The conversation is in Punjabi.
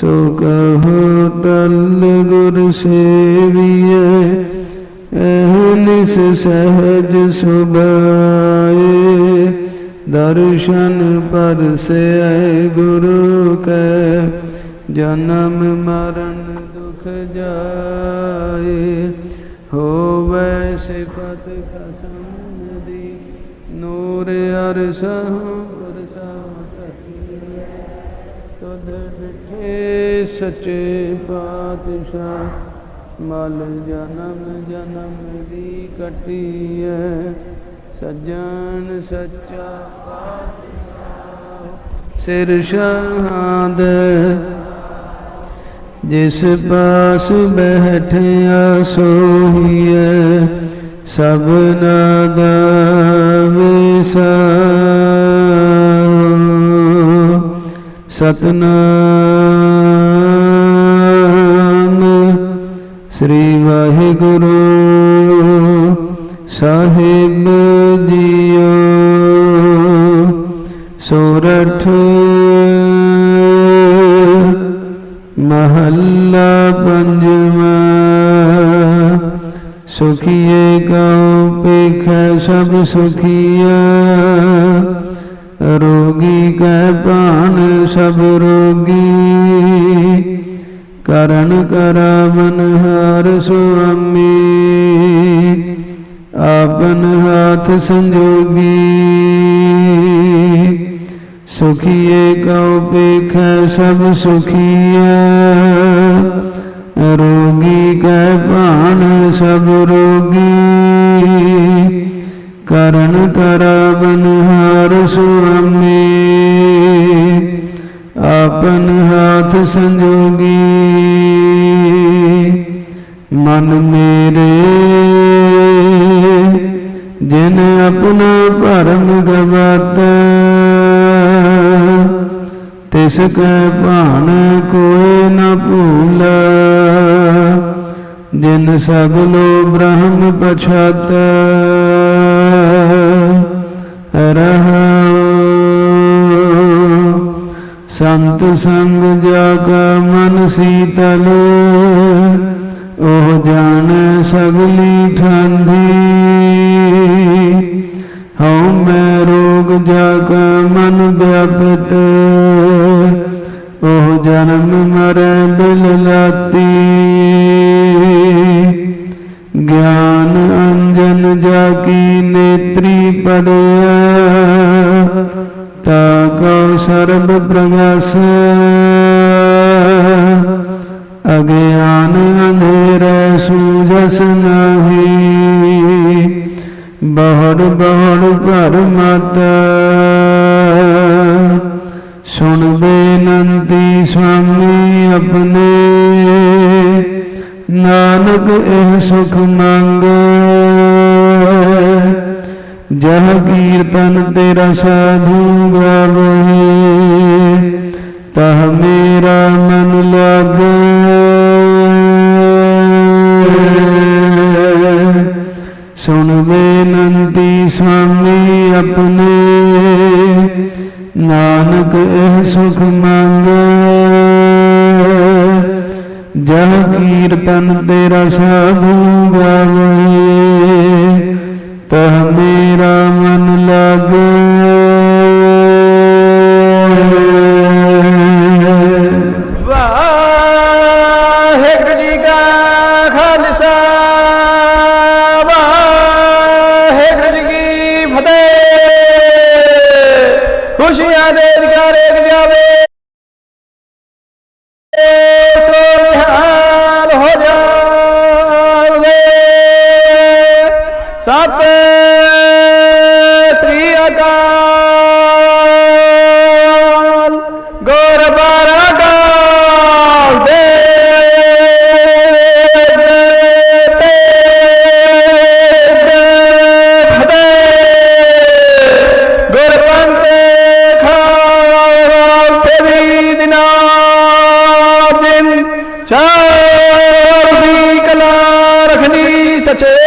ਸੋ ਕਹੋ ਟਲ ਗੁਰ ਸੇਵੀਐ ਅਹਨਿਸ ਸਹਜ ਸੁਭਾਏ। ਦਰਸ਼ਨ ਪਰਸੈ ਗੁਰੂ ਕੈ, ਜਨਮ ਮਰਨ ਦੁਖ ਜਾਏ। ਹੋਵੇ ਸਿਫਤ ਖਸਮ ਦੀ, ਨੂਰ ਅਰਸਹੁ ਬਰਸਾਤ ਤੁਧ ਡਿਠੇ ਸੱਚੇ ਪਾਤਸ਼ਾਹ, ਮਲ ਜਨਮ ਜਨਮ ਦੀ ਕਟੀਐ, ਸੱਜਣ ਸੱਚਾ ਪਾਤਸ਼ਾਹ। ਸਿਰ ਸ਼ਹਾਦ ਜਿਸ ਪਾਸ ਬੈਠਿਆ ਸੋਹੀਐ ਸਭਨਾ ਦਾ ਸਤਨਾਮ। ਸ੍ਰੀ ਵਾਹਿਗੁਰੂ ਸਾਹਿਬ ਜੀਓ। ਸੋਰਠ ਮਹੱਲਾ ਪੰਜਵਾ। ਸੁਖੀਏ ਕਉ ਪੇਖੈ ਸਭ ਸੁਖੀਆ। ਰੋਗੀ ਕੈ ਪਾ ਸਭ ਰੋਗੀ, ਕਰਨ ਕਰਾਵਨ ਹਰ ਸੁਆਮੀ, ਆਪਨ ਹਾਥ ਸੰਜੋਗੀ। ਸੁਖੀਏ ਕਉ ਪੇਖੈ ਸਭ ਸੁਖੀਆ ਰੋਗੀ ਕੈ ਭਾਣ ਸਭ ਰੋਗੀ। ਕਰਨ ਕਰਾ ਸੰਜੋਗੀ, ਮਨ ਮੇਰੇ, ਜਿਨ ਆਪਣਾ ਭਰਮ ਗਵਾਤਾ, ਤਿਸ ਕੈ ਭਾਣ ਕੋਇ ਨ ਭੂਲ, ਜਿਨ ਸਗਲੋ ਬ੍ਰਹਮ ਪਛਾਤਾ। ਸੰਤ ਸੰਗ ਜਾ ਮਨ ਸੀਤਲ, ਉਹ ਜਾਣ ਸਗਲੀ ਠੰਡੀ ਹਉ ਮੈਂ ਰੋਗ ਜਾ ਕਾ ਮਨ ਵਿਆਪਤ ਉਹ ਜਨਮ ਮਰੈ ਬਿਲ ਲਾਤੀ। ਗਿਆਨ ਅੰਜਨ ਜਾ ਕੀ ਨੇਤਰੀ ਪੜਿਆ ਸਰਬ ਪ੍ਰਗਾਸ। ਅਗਿਆਨ ਅੰਧੇਰੇ ਸੂਜਸ ਨਾਹੀ। ਬਹੁੜ ਬਹੁੜ ਭਰਮਤ ਸੁਣ ਬੇਨੰਤੀ ਸੁਆਮੀ ਆਪਣੇ। ਨਾਨਕ ਇਹ ਸੁਖ ਮੰਗੇ। ਜਹ ਕੀਰਤਨ ਤੇਰਾ ਸਾਧੂ ਗਾਵੇ ਤਹ ਮੇਰਾ ਮਨ ਲਾਗੇ ਸੁਣ ਬੇਨੰਤੀ ਸੁਆਮੀ ਆਪਣੇ, ਨਾਨਕ ਇਹ ਸੁਖ ਮੰਗੇ। ਜਹ ਕੀਰਤਨ ਤੇਰਾ ਸਾਧੂ ਗਾਵੇ ਤਹ ਦੁਨੀਆ ਦੇ ਅਧਿਕਾਰ ਏਕ ਜਾਵੇ ਸੋਨਿਹਾਲ ਹੋ ਜਾਵੇ। ਸਤ কাছে